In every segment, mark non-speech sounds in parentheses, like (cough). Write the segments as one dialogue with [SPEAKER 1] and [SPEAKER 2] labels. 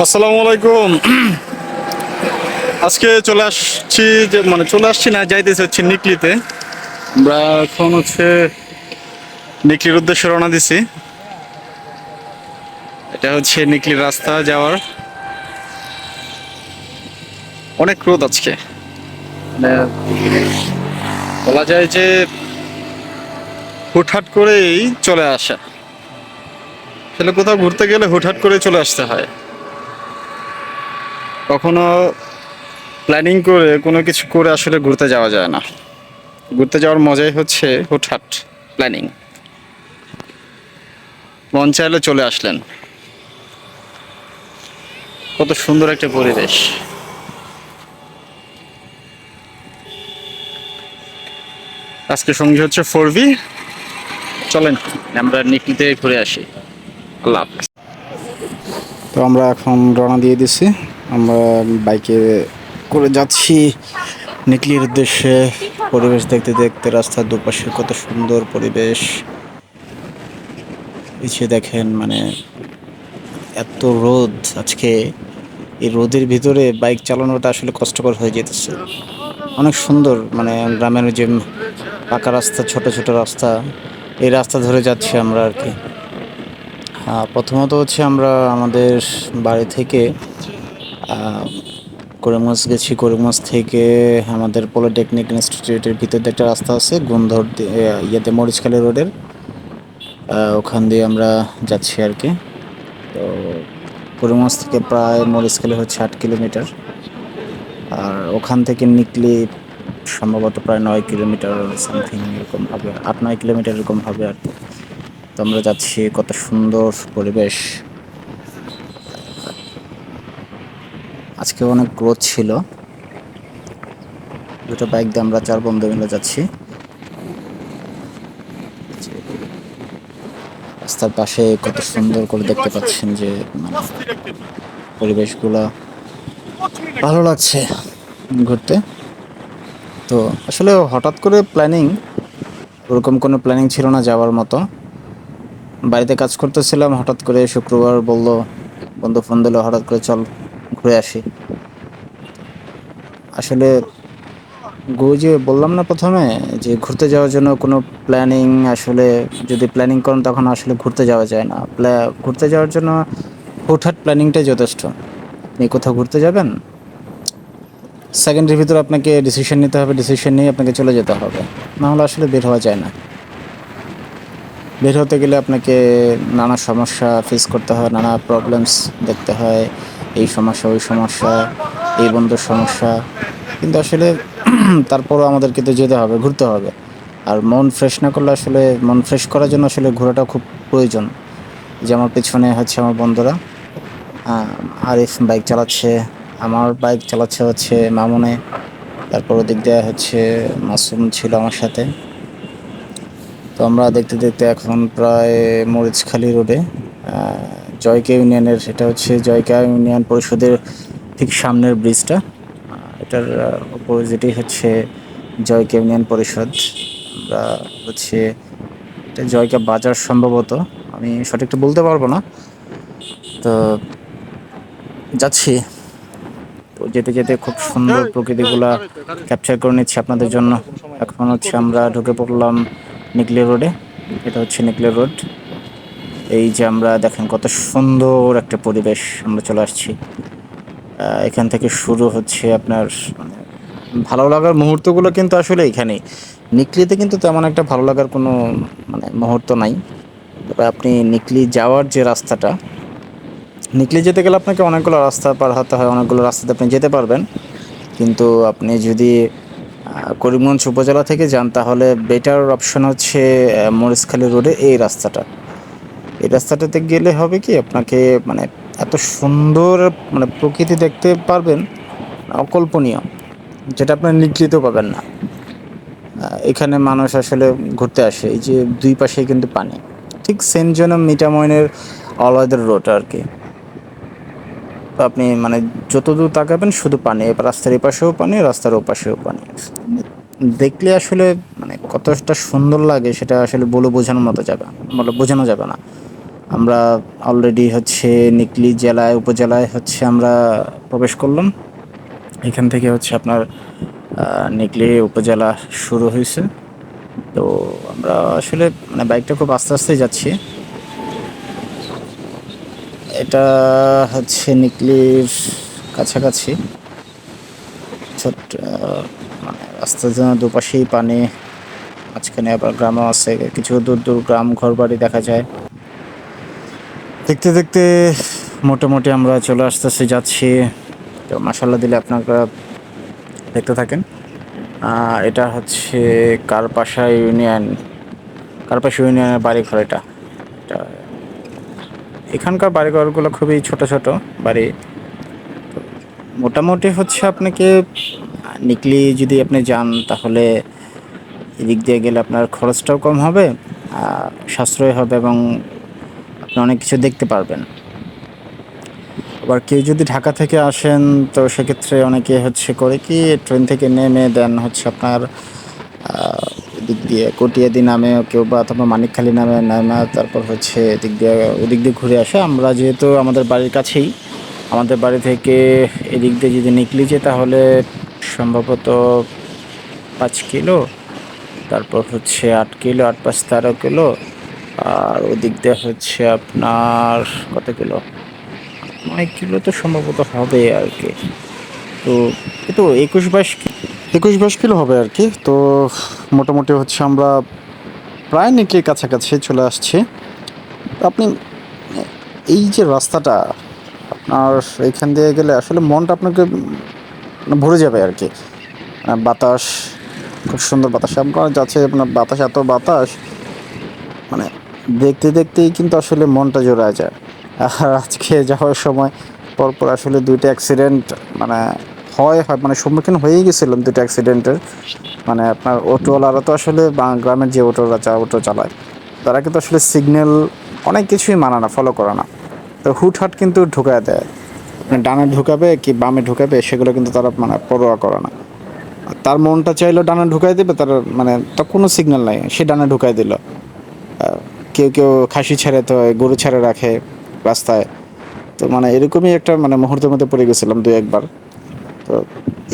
[SPEAKER 1] আসসালামু আলাইকুম। আজকে চলে আসছি যে মানে চলে আসছি না, যাইতেছি হচ্ছে নিকলিতে। আমরা এখন হচ্ছে নিকলির উদ্দেশ্যে রওনা দিছি। এটা হচ্ছে নিকলির রাস্তা যাওয়ার। অনেক রোদ আজকে। মানে বলা যায় যে হুটহাট করেই চলে আসা। আসলে কোথাও ঘুরতে গেলে হুটহাট করে চলে আসতে হয়। কখনো প্ল্যানিং করে, কোনো কিছু করে আসলে ঘুরতে যাওয়া যায় না। ঘুরতে যাওয়ার মজাই হচ্ছে হুটহাট প্ল্যানিং মন চাইলে চলে আসলেন। কত সুন্দর একটা পরিবেশ। আজকে সঙ্গী হচ্ছে ফোর ভি চলেন, আমরা নিকলিতে ঘুরে আসি। আল্লাহ তো আমরা এখন রওনা দিয়ে দিছি। আমরা বাইকে করে যাচ্ছি। নিকলির উদ্দেশ্যে পরিবেশ দেখতে দেখতে রাস্তার দুপাশে কত সুন্দর পরিবেশ। পিছিয়ে দেখেন মানে এত রোদ আজকে। এই রোদের ভিতরে বাইক চালানোটা আসলে কষ্টকর হয়ে যেতেছে। অনেক সুন্দর মানে গ্রামের যে পাকা রাস্তা, ছোট ছোট রাস্তা, এই রাস্তা ধরে যাচ্ছি আমরা আর কি। প্রথমত হচ্ছে আমরা আমাদের বাড়ি থেকে করিমগঞ্জ গেছি করিমগঞ্জ থেকে আমাদের পলিটেকনিক ইনস্টিটিউটের ভিতর একটা রাস্তা আছে, গুন্ধর ইয়েতে মরিচখালী রোডের। ওখান দিয়ে আমরা যাচ্ছি আর কি। তো করিমগঞ্জ থেকে প্রায় মরিচখালী হচ্ছে আট কিলোমিটার। আর ওখান থেকে নিকলি সম্ভবত প্রায় নয় কিলোমিটার সামথিং এরকম হবে, আট নয় কিলোমিটার এরকম হবে আর তো আমরা যাচ্ছি কত সুন্দর পরিবেশ। আজকে অনেক রোদ ছিল। দুটো বাইক দিয়ে আমরা চার বন্ধু মিলে যাচ্ছি। রাস্তার পাশে কত সুন্দর করে দেখতে পাচ্ছেন যে মানে পরিবেশগুলা ভালো লাগছে ঘুরতে। তো আসলে হঠাৎ করে প্ল্যানিং ওরকম কোনো প্ল্যানিং ছিল না যাওয়ার মতো। বাড়িতে কাজ করতেছিলাম, হঠাৎ করে শুক্রবার বলল, বন্ধু ফোন দিল, হঠাৎ করে চল ঘুরে আসি। আসলে যে বললাম না প্রথমে যে ঘুরতে যাওয়ার জন্য কোনো প্ল্যানিং আসলে যদি প্ল্যানিং করেন তখন আসলে ঘুরতে যাওয়া যায় না। ঘুরতে যাওয়ার জন্য হুটহাট প্ল্যানিংটাই যথেষ্ট। আপনি কোথাও ঘুরতে যাবেন সেকেন্ডের ভিতরে আপনাকে ডিসিশন নিতে হবে ডিসিশন নিয়ে আপনাকে চলে যেতে হবে। নাহলে আসলে বের হওয়া যায় না। বের হতে গেলে আপনাকে নানা সমস্যা ফেস করতে হয়, নানা প্রবলেমস দেখতে হয়। এই সমস্যা, ওই সমস্যা, এই বন্ধুর সমস্যা। কিন্তু আসলে (clears throat) তারপরও আমাদেরকে তো যেতে হবে, ঘুরতে হবে। আর মন ফ্রেশ না করলে আসলে, মন ফ্রেশ করার জন্য আসলে ঘোরাটা খুব প্রয়োজন। যে আমার পেছনে হচ্ছে আমার বন্ধুরা। আরিফ বাইক চালাচ্ছে, আমার বাইক চালাচ্ছে হচ্ছে মামুনে। তারপর ওদিক দিয়ে হচ্ছে মাসুম ছিল আমার সাথে। তো আমরা দেখতে দেখতে এখন প্রায় মরিচখালি রোডে জয়কা ইউনিয়নের, সেটা হচ্ছে জয়কা ইউনিয়ন পরিষদের ঠিক সামনের ব্রিজটা। এটার অপোজিটই হচ্ছে জয়কা ইউনিয়ন পরিষদ। আমরা হচ্ছে, এটা জয়কা বাজার সম্ভবত। আমি সঠিকটা বলতে পারব না। তো যাচ্ছি। তো যেতে যেতে খুব সুন্দর প্রকৃতিগুলা ক্যাপচার করে নিচ্ছি আপনাদের জন্য। এখন হচ্ছে আমরা ঢুকে পড়লাম নিকলে রোডে। এটা হচ্ছে নিকলে রোড। এই যে আমরা দেখেন কত সুন্দর একটা পরিবেশ আমরা চলে আসছি। এখান থেকে শুরু হচ্ছে আপনার মানে ভালো লাগার মুহূর্তগুলো কিন্তু আসলে এখানেই। নিকলিতে কিন্তু তেমন একটা ভালো লাগার কোনো মানে মুহূর্ত নাই। তবে আপনি নিকলি যাওয়ার যে রাস্তাটা নিকলি যেতে গেলে আপনাকে অনেকগুলো রাস্তা পার হতে হয় অনেকগুলো রাস্তাতে আপনি যেতে পারবেন। কিন্তু আপনি যদি করিমগঞ্জ উপজেলা থেকে যান তাহলে বেটার অপশন হচ্ছে আহ, মরিচখালী রোডে এই রাস্তাটা। এই রাস্তাটাতে গেলে হবে কি আপনাকে মানে এত সুন্দর মানে প্রকৃতি দেখতে পারবেন, অকল্পনীয়, যেটা আপনার নিকলিতেও পাবেন না। এখানে মানুষ আসলে ঘুরতে আসে, এই যে দুই পাশেই কিন্তু পানি। ঠিক সেন্ট জনম মিটাময়নের অলওয়েদার রোড আর কি। আপনি মানে যত দূর তাকাবেন শুধু পানি রাস্তার এপাশেও পানি, রাস্তার ওপাশেও পানি। দেখলে আসলে মানে কতটা সুন্দর লাগে সেটা আসলে বলে বোঝানোর মতো যাবে, বলে বোঝানো যাবে না। আমরা অলরেডি হচ্ছে নিকলি জেলায়, উপজেলায় হচ্ছে আমরা প্রবেশ করলাম। এখান থেকে হচ্ছে আপনার নিকলি উপজেলা শুরু হয়েছে। তো আমরা আসলে মানে বাইকটা খুব আস্তে আস্তে যাচ্ছি। এটা হচ্ছে নিকলির কাছাকাছি। ছোট্ট মানে রাস্তার জন্য দুপাশেই পানি, মাঝখানে আবার গ্রামও আছে, কিছু দূর দূর গ্রাম, ঘরবাড়ি দেখা যায়। দেখতে দেখতে মোটামুটি আমরা চলে আসতেছি, যাচ্ছি। তো মাসাল্লাহ দিলে আপনারা দেখতে থাকেন। এটা হচ্ছে কারপাশা ইউনিয়ন, কারপাশা ইউনিয়নের বাড়িঘর এটা। এটা এখানকার বাড়িঘরগুলো খুবই ছোট ছোট বাড়ি। মোটামুটি হচ্ছে আপনাকে নিকলি যদি আপনি যান, তাহলে এদিক দিয়ে গেলে আপনার খরচটাও কম হবে সাশ্রয় হবে এবং আপনি অনেক কিছু দেখতে পারবেন। আবার কেউ যদি ঢাকা থেকে আসেন, তো সেক্ষেত্রে অনেকে হচ্ছে করে কি, ট্রেন থেকে নেমে দেন হচ্ছে আপনার এদিক দিয়ে কটিয়াদি নামে কেউ বা অথবা মানিকখালী নামে নামে, তারপর হচ্ছে এদিক দিয়ে, ওদিক দিয়ে ঘুরে আসে। আমরা যেহেতু আমাদের বাড়ির কাছেই, আমাদের বাড়ি থেকে এদিক দিয়ে যদি নিকলি যে তাহলে সম্ভবত পাঁচ কিলো, তারপর হচ্ছে আট কিলো, আট পাঁচ তেরো কিলো আর ওদিক দিয়ে হচ্ছে আপনার কত কিলো? নয় কিলো তো সম্ভবত হবে আর কি। তো এই তো একুশ বাইশ একুশ বাইশ কিলো হবে আর কি। তো মোটামুটি হচ্ছে আমরা প্রায় নিকলির কাছাকাছি চলে আসছি। আপনি এই যে রাস্তাটা, আপনার এইখান দিয়ে গেলে আসলে মনটা আপনাকে ভরে যাবে আর কি। বাতাস, খুব সুন্দর বাতাস। আপনার যাচ্ছে আপনার বাতাস, এত বাতাস দেখতে দেখতেই কিন্তু আসলে মনটা জোড়ায় যায়। আর আজকে যাওয়ার সময় পরপর আসলে দুইটা অ্যাক্সিডেন্ট মানে হয় হয় মানে সম্মুখীন হয়েই গেছিলাম দুটো অ্যাক্সিডেন্টের মানে আপনার অটোওয়ালারা তো আসলে গ্রামের যে অটোরা চা অটো চালায়, তারা কিন্তু আসলে সিগন্যাল অনেক কিছুই মানা না ফলো করে না। তো হুটহাট কিন্তু ঢুকায় দেয়। মানে ডানে ঢুকাবে কি বামে ঢুকাবে, সেগুলো কিন্তু তারা মানে পরোয়া করে না। তার মনটা চাইলো ডানে ঢুকাই দেবে, তার মানে তার কোনো সিগন্যাল নাই, সে ডানে ঢুকাই দিল। কেউ কেউ খাসি ছেড়ে তো গরু ছেড়ে রাখে রাস্তায়। তো মানে এরকমই একটা মানে মুহূর্তের মধ্যে পড়ে গেছিলাম দু একবার। তো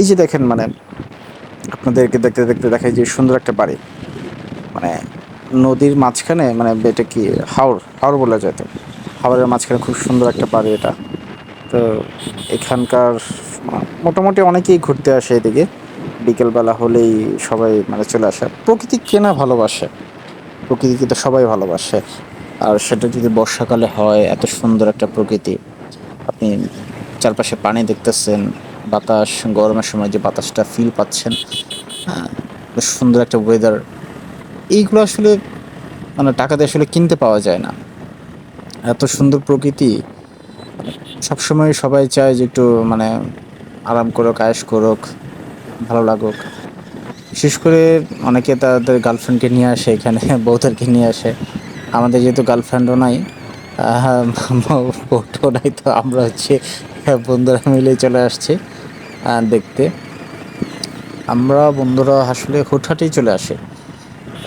[SPEAKER 1] এই যে দেখেন মানে আপনাদেরকে দেখতে দেখতে দেখায় যে সুন্দর একটা বাড়ি। মানে নদীর মাঝখানে মানে এটা কি হাওড় হাওড় বলা যায় তো? হাওড়ের মাঝখানে খুব সুন্দর একটা বাড়ি এটা। তো এখানকার মোটামুটি অনেকেই ঘুরতে আসে এদিকে। বিকেলবেলা হলেই সবাই মানে চলে আসে। প্রকৃতি কেনা ভালোবাসে। প্রকৃতিকে তো সবাই ভালোবাসে। আর সেটা যদি বর্ষাকালে হয় এত সুন্দর একটা প্রকৃতি আপনি চারপাশে পানি দেখতেছেন বাতাস গরমের সময় যে বাতাসটা ফিল পাচ্ছেন হ্যাঁ, সুন্দর একটা ওয়েদার এইগুলো আসলে মানে টাকা দিয়ে আসলে কিনতে পাওয়া যায় না। এত সুন্দর প্রকৃতি সবসময় সবাই চায় যে একটু মানে আরাম করুক আয়েস করুক ভালো লাগুক। বিশেষ করে অনেকে তাদের গার্লফ্রেন্ডকে নিয়ে আসে, এখানে বউদেরকে নিয়ে আসে। আমাদের যেহেতু গার্লফ্রেন্ডও নাই বউটাও নাই, তো আমরা হচ্ছে বন্ধুরা মিলে চলে আসছি দেখতে। আমরা বন্ধুরা আসলে হুটহাটেই চলে আসে।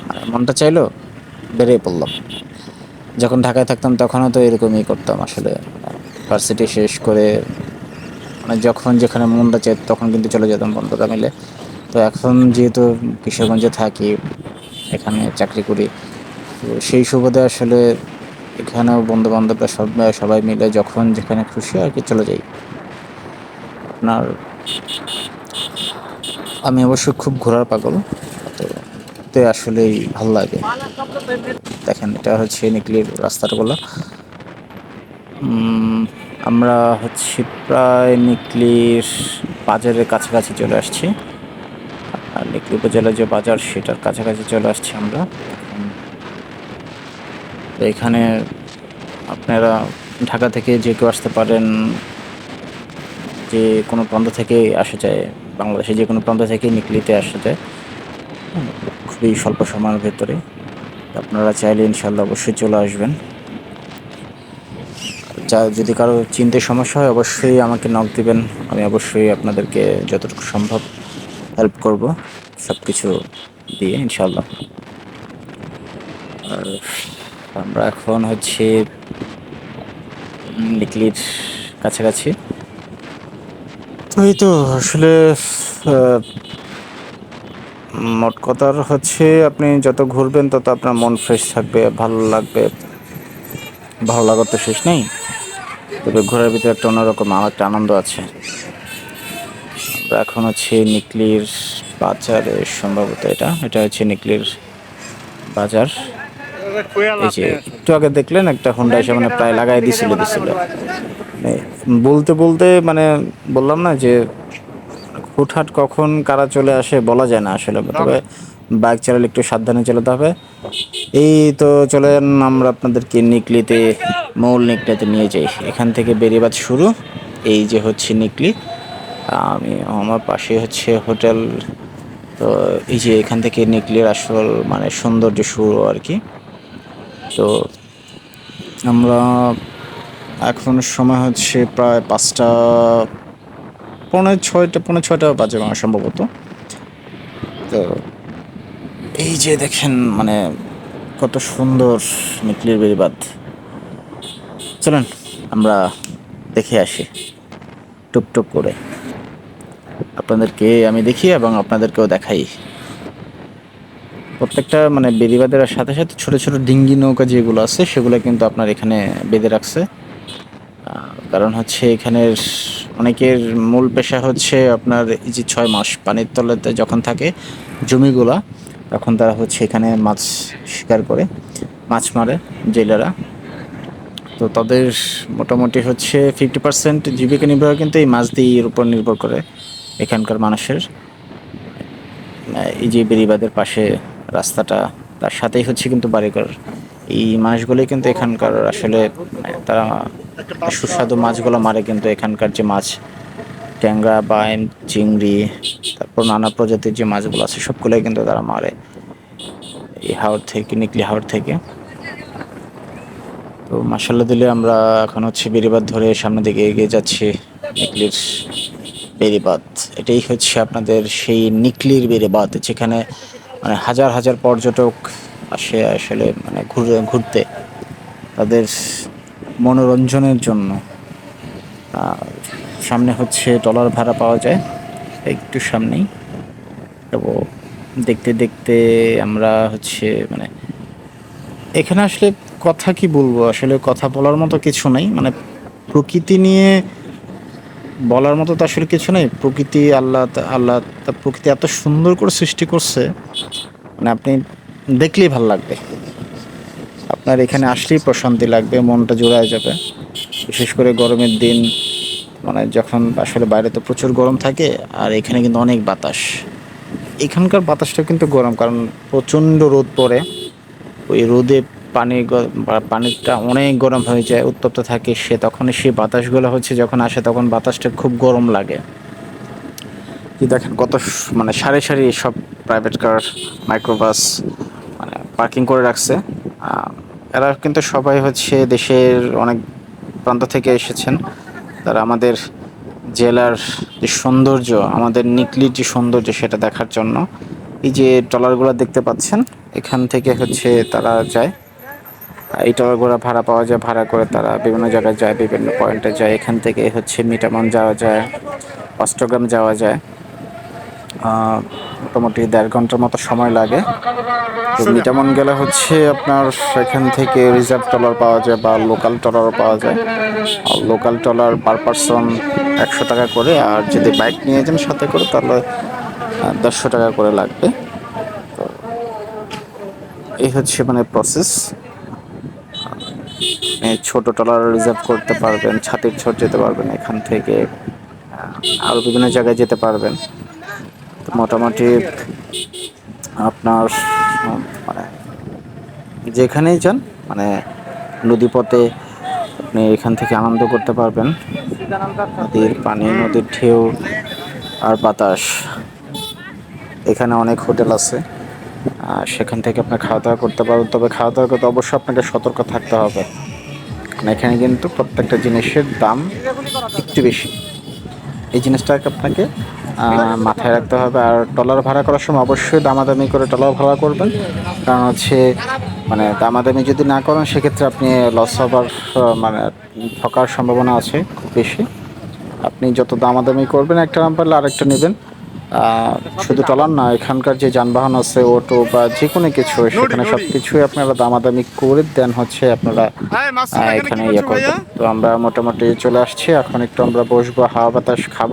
[SPEAKER 1] মানে মনটা চাইলো বেরিয়ে পড়লাম। যখন ঢাকায় থাকতাম তখনও তো এরকমই করতাম আসলে। ভার্সিটি শেষ করে মানে যখন যেখানে মনটা চাই তখন কিন্তু চলে যেতাম বন্ধুরা মিলে। তো এখন যেহেতু কিশোরগঞ্জে থাকি, এখানে চাকরি করি, তো সেই সুবাদে আসলে এখানেও বন্ধু বান্ধবরা সব, সবাই মিলে যখন যেখানে খুশি আর কি চলে যাই। আপনার, আমি অবশ্য খুব ঘোরার পাগল, তো আসলেই ভালো লাগে। দেখেন, এটা হচ্ছে নিকলির রাস্তাগুলো আমরা হচ্ছে প্রায় নিকলির বাজারের কাছাকাছি চলে আসছি। আর নিকলি উপজেলার যে বাজার, সেটার কাছাকাছি চলে আসছি আমরা। এখানে আপনারা ঢাকা থেকে যে কেউ আসতে পারেন, যে কোনো প্রান্ত থেকে আসা যায় বাংলাদেশে যে কোনো প্রান্ত থেকে নিকলিতে আসা যায়। খুবই স্বল্প সময়ের ভেতরে। আপনারা চাইলে ইনশাল্লাহ অবশ্যই চলে আসবেন। যা, যদি কারও চিনতে সমস্যা হয়, অবশ্যই আমাকে নক দিবেন। আমি অবশ্যই আপনাদেরকে যতটুকু সম্ভব হেল্প করব সব কিছু দিয়ে ইনশাল্লাহ আর আমরা এখন হচ্ছে উম, নিকলির কাছাকাছি। এই তো আসলে মোট কথার হচ্ছে আপনি যত ঘুরবেন তত আপনার মন ফ্রেশ থাকবে ভালো লাগবে। ভালো লাগার তো শেষ নেই। তবে ঘোরার ভিতরে একটা অন্যরকম আমার একটা আনন্দ আছে। এখন হচ্ছে নিকলির বাজারে সম্ভবত এটা। এটা হচ্ছে নিকলির বাজার। এই যে একটু আগে দেখলেন একটা হোন্ডা এসে মানে প্রায় লাগাই দিছিল দিছিল। বলতে বলতে মানে বললাম না যে হুটহাট কখন কারা চলে আসে বলা যায় না আসলে। তবে বাইক চালালে একটু সাবধানে চালাতে হবে। এই তো চলেন, আমরা আপনাদেরকে নিকলিতে, মূল নিকলিতে নিয়ে যাই। এখান থেকে বেরিবাদ শুরু। এই যে হচ্ছে নিকলি। আমি আমার পাশে হচ্ছে হোটেল। তো এই যে এখান থেকে নিকলির আসল মানে সৌন্দর্য শুরু আর কি। তো আমরা এখন সময় হচ্ছে প্রায় পাঁচটা, পৌনে ছয়টা পৌনে ছয়টা বাজে আমার সম্ভবত। তো এই যে দেখেন মানে কত সুন্দর নিকলির বেরিবাদ চলেন আমরা দেখে আসি। টুপটুপ করে। আপনাদেরকে আমি দেখি এবং আপনাদেরকেও দেখাই। প্রত্যেকটা মানে বেরিবাদের সাথে সাথে ছোট ছোট ডিঙ্গি নৌকা যেগুলো আছে, সেগুলো কিন্তু আপনার এখানে বেঁধে রাখছে। কারণ হচ্ছে এখানের অনেকের মূল পেশা হচ্ছে আপনার এই যে ছয় মাস পানির তলাতে যখন থাকে জমিগুলা, তখন তারা হচ্ছে এখানে মাছ শিকার করে, মাছ মারে জেলেরা। তো তাদের মোটামুটি হচ্ছে ফিফটি পার্সেন্ট জীবিকা নির্ভর কিন্তু এই মাছ দিয়ে এর উপর নির্ভর করে। এখানকার মানুষের এই যে বেরিবাদের পাশে রাস্তাটা, তার সাথেই হচ্ছে কিন্তু বাড়িঘর। এই মাছগুলোই কিন্তু এখানকার আসলে, তারা সুস্বাদু মাছগুলো মারে কিন্তু এখানকার যে মাছ, ট্যাংরা বাইম চিংড়ি, তারপর নানা প্রজাতির যে মাছগুলো আছে, সবগুলোই কিন্তু তারা মারে। এই হাওড় থেকে, নিকলি হাওড় থেকে। তো মাসাল্লা দিলে আমরা এখন হচ্ছে বেরিবাদ ধরে সামনের দিকে এগিয়ে যাচ্ছি, নিকলির বেরিবাদ এটাই হচ্ছে আপনাদের সেই নিকলির বেরিবাদ যেখানে মানে হাজার হাজার পর্যটক আসে আসলে মানে ঘুরে, ঘুরতে তাদের মনোরঞ্জনের জন্য। সামনে হচ্ছে ডলার ভাড়া পাওয়া যায়, একটু সামনেই। তো দেখতে দেখতে আমরা হচ্ছে মানে এখানে আসলে কথা কি বলব? আসলে কথা বলার মতো কিছু নাই। মানে প্রকৃতি নিয়ে বলার মতো তো আসলে কিছু নেই। প্রকৃতি আল্লাহ আল্লাহ তা প্রকৃতি এত সুন্দর করে সৃষ্টি করছে মানে আপনি দেখলেই ভালো লাগবে। আপনার এখানে আসলেই প্রশান্তি লাগবে, মনটা জোড়ায় যাবে। বিশেষ করে গরমের দিন মানে যখন আসলে বাইরে তো প্রচুর গরম থাকে, আর এখানে কিন্তু অনেক বাতাস। এখানকার বাতাসটা কিন্তু গরম, কারণ প্রচণ্ড রোদ পড়ে। ওই রোদে পানি পানিটা অনেক গরম হয়ে যায়, উত্তপ্ত থাকে, সে তখন সেই বাতাসগুলো হচ্ছে যখন আসে তখন বাতাসটা খুব গরম লাগে। কি দেখেন কত মানে সারি সারি সব প্রাইভেট কার মাইক্রোবাস মানে পার্কিং করে রাখছে। এরা কিন্তু সবাই হচ্ছে দেশের অনেক প্রান্ত থেকে এসেছেন। তারা আমাদের জেলার যে সৌন্দর্য, আমাদের নিকলির যে সৌন্দর্য সেটা দেখার জন্য। এই যে ট্রলারগুলো দেখতে পাচ্ছেন, এখান থেকে হচ্ছে তারা যায়। এই ট্রলারগুলো ভাড়া পাওয়া যায়, ভাড়া করে তারা বিভিন্ন জায়গায় যায়, বিভিন্ন পয়েন্টে যায়। এখান থেকে হচ্ছে মিটামন যাওয়া যায়, অষ্টগ্রাম যাওয়া যায়। মোটামুটি দেড় ঘণ্টার মতো সময় লাগে। তো মিটামন গেলে হচ্ছে আপনার সেখান থেকে রিজার্ভ ট্রলার পাওয়া যায় বা লোকাল ট্রলারও পাওয়া যায়। লোকাল ট্রলার পার পারসন একশো টাকা করে। আর যদি বাইক নিয়ে যান সাথে করে, তাহলে দেড়শো টাকা করে লাগবে। তো এই হচ্ছে মানে প্রসেস ছোট ট্রলার রিজার্ভ করতে পারবেন, ছাতির ছোট যেতে পারবেন, এখান থেকে আরও বিভিন্ন জায়গায় যেতে পারবেন। তো মোটামুটি, আপনার মানে যেখানেই যান মানে নদীপথে আপনি এখান থেকে আনন্দ করতে পারবেন। নদীর পানি, নদীর ঢেউ আর বাতাস। এখানে অনেক হোটেল আছে সেখান থেকে আপনার খাওয়া দাওয়া করতে পারবেন। তবে খাওয়া দাওয়া করতে অবশ্যই আপনাকে সতর্ক থাকতে হবে। এখানে কিন্তু প্রত্যেকটা জিনিসের দাম একটু বেশি। এই জিনিসটাকে আপনাকে মাথায় রাখতে হবে। আর টলার ভাড়া করার সময় অবশ্যই দামাদামি করে টলার ভাড়া করবেন। কারণ হচ্ছে মানে দামাদামি যদি না করেন, সেক্ষেত্রে আপনি লস হবার মানে ঠকার সম্ভাবনা আছে খুব বেশি। আপনি যত দামাদামি করবেন, একটা নাম পারলে আরেকটা নেবেন। শুধু টলার না এখানকার যে যানবাহন আছে অটো বা যে কোনো কিছু সেখানে সব কিছুই আপনারা দামাদামি করে দেন হচ্ছে আপনারা এখানে ইয়ে করবেন। তো আমরা মোটামুটি চলে আসছি। এখন একটু আমরা বসবো হাওয়া বাতাস খাব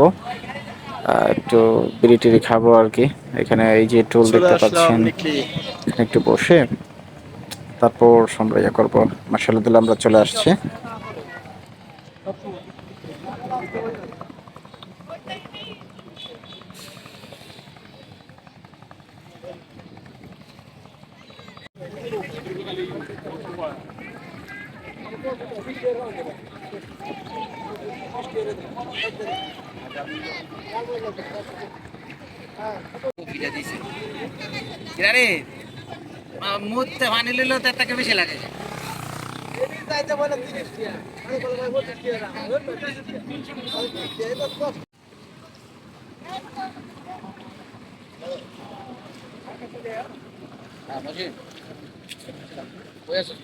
[SPEAKER 1] একটু বিড়ি টিড়ি খাব আর কি। এখানে এই যে টুল দেখতে পাচ্ছেন এখানে একটু বসে তারপর আমরা ইয়ে করব। দিলে আমরা চলে আসছি।
[SPEAKER 2] কিরারে মুহূর্তে পানি লইলো তার টাকা বেশি লাগে? হ্যাঁ, মজিদ। কই আছিস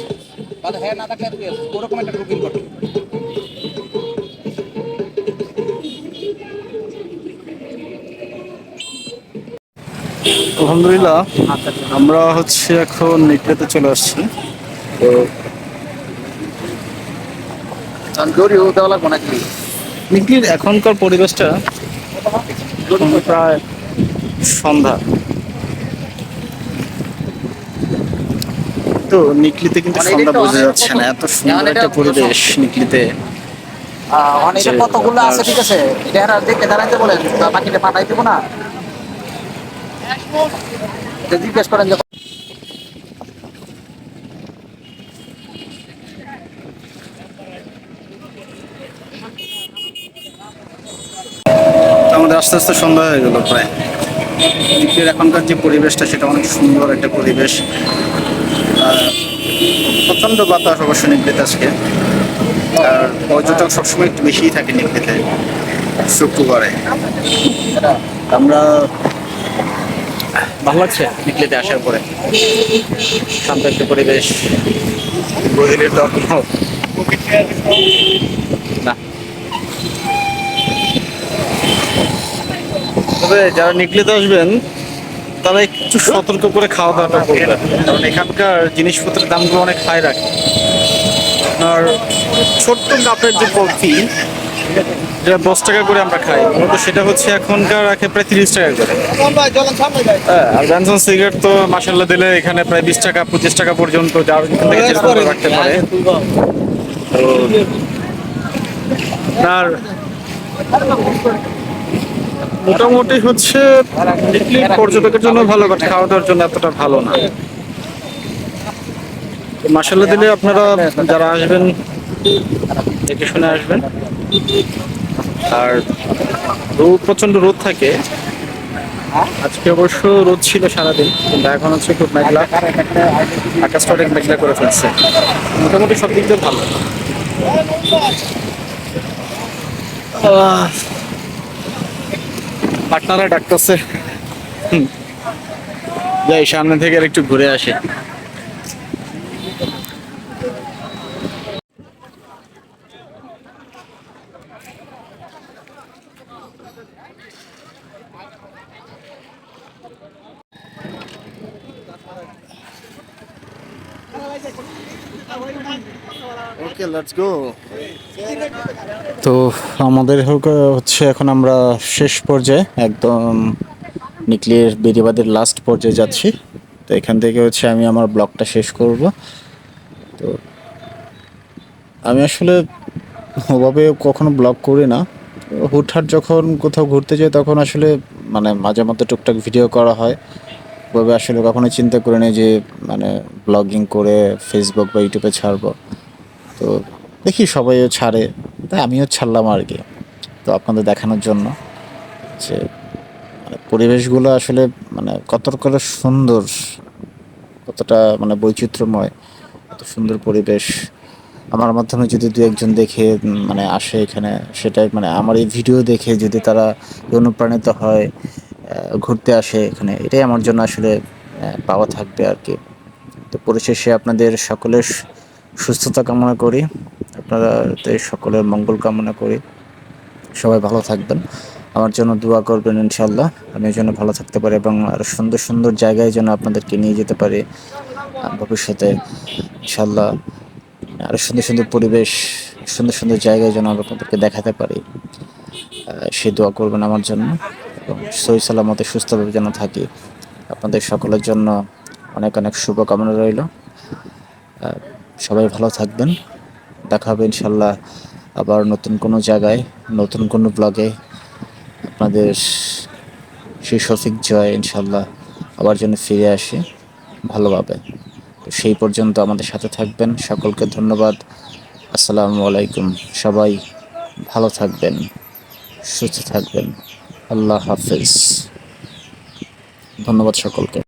[SPEAKER 2] আসিস বা হ্যাঁ না থাকলে ওরকম একটা বুকিং করতে
[SPEAKER 1] আলহামদুলিল্লাহ আমরা হচ্ছে এখন নিকলেতে চলে আসছি। তো
[SPEAKER 2] তন্দুরিও দেওয়া লাগবো নাকি?
[SPEAKER 1] নিকলির এখনকার পরিবেশটা প্রায় সন্ধ্যা। তো নিকলিতে কিন্তু
[SPEAKER 2] মানে
[SPEAKER 1] সন্ধ্যা বোঝা যাচ্ছে না এত সুন্দর
[SPEAKER 2] মানে
[SPEAKER 1] একটা পরিবেশ নিকলিতে।
[SPEAKER 2] অনেক কতগুলো আছে ঠিক আছে? এটা দেখে দাঁড়াইতে বলেন বাকিটা পাঠাই দেবো না? জিজ্ঞেস করেন যে
[SPEAKER 1] আমাদের আস্তে আস্তে সন্ধ্যা হয়ে গেল প্রায়। এখনকার যে পরিবেশটা সেটা অনেক সুন্দর একটা পরিবেশ। প্রচণ্ড বাতাস অবশ্য নিকলিতে আজকে। আর পর্যটক সবসময় একটু বেশিই থাকে নিকলিতে শুক্রবারে। আমরা ভালো লাগছে নিকলেতে আসার পরে। শান্ত একটা পরিবেশ দর্পণ না। তবে যারা নিকলেতে আসবেন তারা একটু সতর্ক করে খাওয়া দাওয়াটা করবেন কারণ এখানকার জিনিসপত্রের দামগুলো অনেক হাই রাখে। আর ছোট্ট কাপের যে কফি, যেটা দশ টাকা করে আমরা খাই, মূলত সেটা হচ্ছে এখনকার রাখে প্রায় তিরিশ টাকা করে। হ্যাঁ আর জনসন সিগারেট তো মাসাল্লাহ দিলে এখানে প্রায় বিশ টাকা, পঁচিশ টাকা পর্যন্ত যার থেকে রাখতে পারে। তো তার মোটামুটি হচ্ছে নিকলি পর্যটকের জন্য ভালো বাট খাওয়া দাওয়ার জন্য এতটা ভালো না। মাসাল্লাহ দিলে আপনারা যারা আসবেন, দেখে শুনে আসবেন। আর রোদ প্রচণ্ড রোদ থাকে। আজকে অবশ্য রোদ ছিল সারাদিন, কিন্তু এখন হচ্ছে খুব মেঘলা। আকাশটা অনেক মেঘলা করে ফেলছে। মোটামুটি সব দিক দিয়ে ভালো। পাটনারা ডাকতেছে। যাই সামনে থেকে আর একটু ঘুরে আসে ওকে লেটস গো তো আমাদের হচ্ছে এখন আমরা শেষ পর্যায়ে, একদম নিকলির বেরিবাদের লাস্ট পর্যায়ে যাচ্ছি। তো এখান থেকে হচ্ছে আমি আমার ব্লগটা শেষ করব। তো আমি আসলে ওভাবে কখনো ব্লগ করি না। হুটহাট যখন কোথাও ঘুরতে যাই, তখন আসলে মানে মাঝে মধ্যে টুকটাক ভিডিও করা হয়। ওভাবে আসলে কখনো চিন্তা করিনি যে মানে ব্লগিং করে ফেসবুক বা ইউটিউবে ছাড়বো। তো দেখি সবাইও ছাড়ে। তাই আমিও ছাড়লাম আর কি। তো আপনাদের দেখানোর জন্য যে মানে পরিবেশগুলো আসলে মানে কত করে সুন্দর, কতটা মানে বৈচিত্র্যময়, কত সুন্দর পরিবেশ। আমার মাধ্যমে যদি দু একজন দেখে মানে আসে এখানে, সেটাই মানে আমার এই ভিডিও দেখে যদি তারা অনুপ্রাণিত হয় ঘুরতে আসে এখানে। এটাই আমার জন্য আসলে পাওয়া থাকবে আর কি। তো পরিশেষে আপনাদের সকলের সুস্থতা কামনা করি। আপনারা সকলের মঙ্গল কামনা করি। সবাই ভালো থাকবেন। আমার জন্য দোয়া করবেন ইনশাল্লাহ আমি যেন ভালো থাকতে পারি এবং আরও সুন্দর সুন্দর জায়গায় যেন আপনাদেরকে নিয়ে যেতে পারি। ভবিষ্যতে ইনশাল্লাহ আরও সুন্দর সুন্দর পরিবেশ, সুন্দর সুন্দর জায়গায় যেন আমরা আপনাদেরকে দেখাতে পারি। সে দোয়া করবেন আমার জন্য। সহি সালামতে সুস্থভাবে যেন থাকি। আপনাদের সকলের জন্য অনেক অনেক শুভকামনা রইল। সবাই ভালো থাকবেন। দেখা হবে ইনশাল্লাহ আবার নতুন কোনো জায়গায়, নতুন কোনো ব্লগে আপনাদের সেই সফিক জয় ইনশাল্লাহ আবার যেন ফিরে আসে ভালোভাবে। সেই পর্যন্ত আমাদের সাথে থাকবেন। সকলকে ধন্যবাদ। আসসালামু আলাইকুম। সবাই ভালো থাকবেন, সুস্থ থাকবেন। আল্লাহ হাফেজ। ধন্যবাদ সকলকে।